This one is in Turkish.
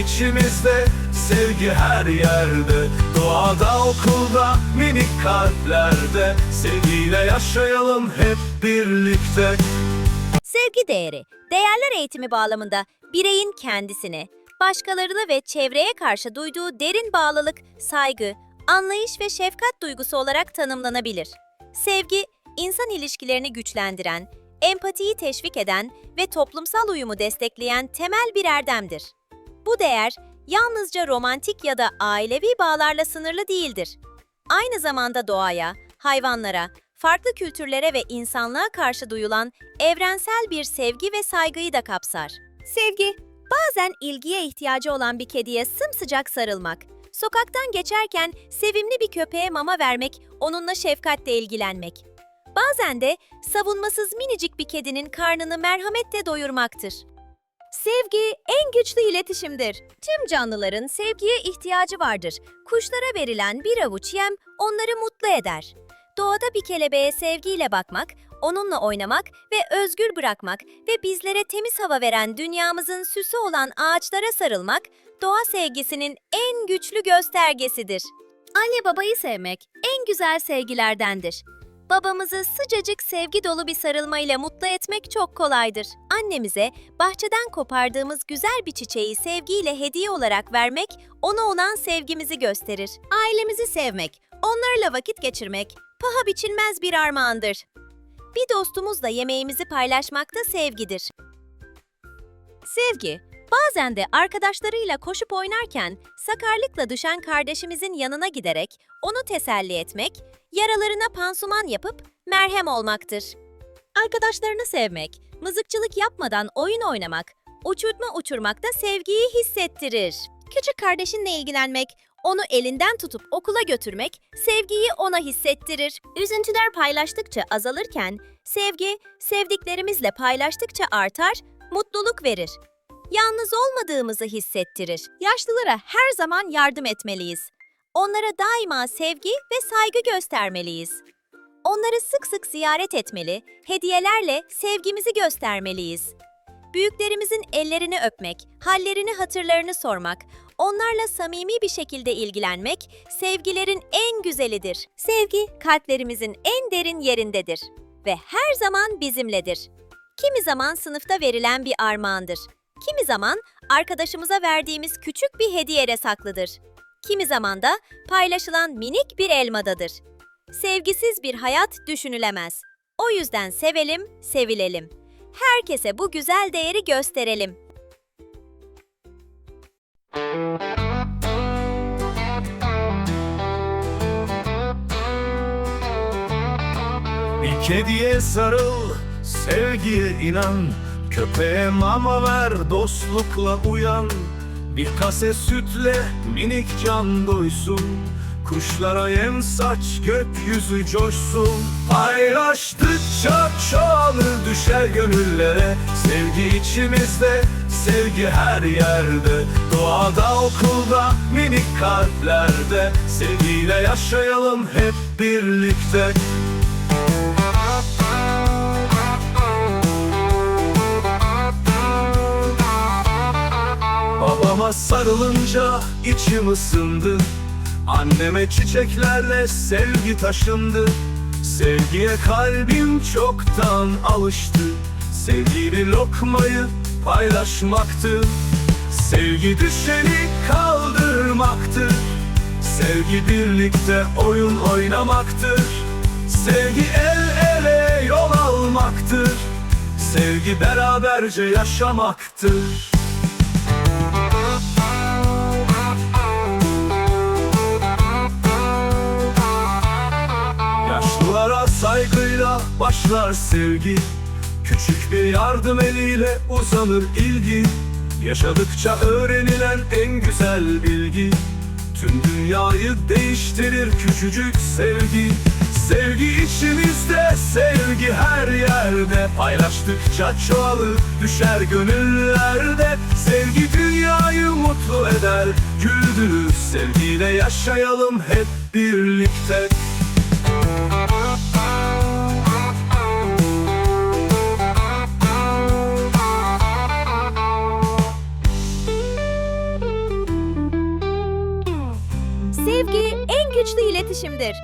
içimizde Sevgi her yerde Doğada okulda minik kalplerde Sevgiyle yaşayalım hep birlikte Sevgi değeri, değerler eğitimi bağlamında bireyin kendisine, başkalarına ve çevreye karşı duyduğu derin bağlılık, saygı, anlayış ve şefkat duygusu olarak tanımlanabilir. Sevgi, insan ilişkilerini güçlendiren, empatiyi teşvik eden ve toplumsal uyumu destekleyen temel bir erdemdir. Bu değer, yalnızca romantik ya da ailevi bağlarla sınırlı değildir. Aynı zamanda doğaya, hayvanlara, farklı kültürlere ve insanlığa karşı duyulan evrensel bir sevgi ve saygıyı da kapsar. Sevgi, bazen ilgiye ihtiyacı olan bir kediye sımsıcak sarılmak, sokaktan geçerken sevimli bir köpeğe mama vermek, onunla şefkatle ilgilenmek. Bazen de savunmasız minicik bir kedinin karnını merhametle doyurmaktır. Sevgi en güçlü iletişimdir. Tüm canlıların sevgiye ihtiyacı vardır. Kuşlara verilen bir avuç yem onları mutlu eder. Doğada bir kelebeğe sevgiyle bakmak, onunla oynamak ve özgür bırakmak ve bizlere temiz hava veren dünyamızın süsü olan ağaçlara sarılmak, doğa sevgisinin en güçlü göstergesidir. Anne babayı sevmek en güzel sevgilerdendir. Babamızı sıcacık sevgi dolu bir sarılmayla mutlu etmek çok kolaydır. Annemize bahçeden kopardığımız güzel bir çiçeği sevgiyle hediye olarak vermek, ona olan sevgimizi gösterir. Ailemizi sevmek, onlarla vakit geçirmek, paha biçilmez bir armağandır. Bir dostumuzla yemeğimizi paylaşmak da sevgidir. Sevgi, bazen de arkadaşlarıyla koşup oynarken sakarlıkla düşen kardeşimizin yanına giderek onu teselli etmek, yaralarına pansuman yapıp merhem olmaktır. Arkadaşlarını sevmek, mızıkçılık yapmadan oyun oynamak, uçurtma uçurmak da sevgiyi hissettirir. Küçük kardeşinle ilgilenmek, onu elinden tutup okula götürmek sevgiyi ona hissettirir. Üzüntüler paylaştıkça azalırken sevgi sevdiklerimizle paylaştıkça artar, mutluluk verir. Yalnız olmadığımızı hissettirir. Yaşlılara her zaman yardım etmeliyiz. Onlara daima sevgi ve saygı göstermeliyiz. Onları sık sık ziyaret etmeli, hediyelerle sevgimizi göstermeliyiz. Büyüklerimizin ellerini öpmek, hallerini hatırlarını sormak, onlarla samimi bir şekilde ilgilenmek sevgilerin en güzelidir. Sevgi kalplerimizin en derin yerindedir ve her zaman bizimledir. Kimi zaman sınıfta verilen bir armağandır. Kimi zaman arkadaşımıza verdiğimiz küçük bir hediyede saklıdır. Kimi zaman da paylaşılan minik bir elmadadır. Sevgisiz bir hayat düşünülemez. O yüzden sevelim, sevilelim. Herkese bu güzel değeri gösterelim. Bir kediye sarıl, sevgiye inan Köpeğe mama ver, dostlukla uyan. Bir kase sütle minik can doysun. Kuşlara yem saç, gökyüzü coşsun. Paylaştıkça çoğalır düşer gönüllere. Sevgi içimizde, sevgi her yerde. Doğada, okulda, minik kalplerde. Sevgiyle yaşayalım hep birlikte Babama sarılınca içim ısındı. Anneme çiçeklerle sevgi taşındı. Sevgiye kalbim çoktan alıştı. Sevgi bir lokmayı paylaşmaktı. Sevgi düşeni kaldırmaktır Sevgi birlikte oyun oynamaktır Sevgi el ele yol almaktır. Sevgi beraberce yaşamaktır saygıyla başlar sevgi. Küçük bir yardım eliyle uzanır ilgi. Yaşadıkça öğrenilen en güzel bilgi. Tüm dünyayı değiştirir küçücük sevgi. Sevgi içimizde, sevgi her yerde. Paylaştıkça çoğalır, düşer gönüllerde. Sevgi dünyayı mutlu eder, güldürür Sevgiyle yaşayalım hep birlikte güçlü iletişimdir.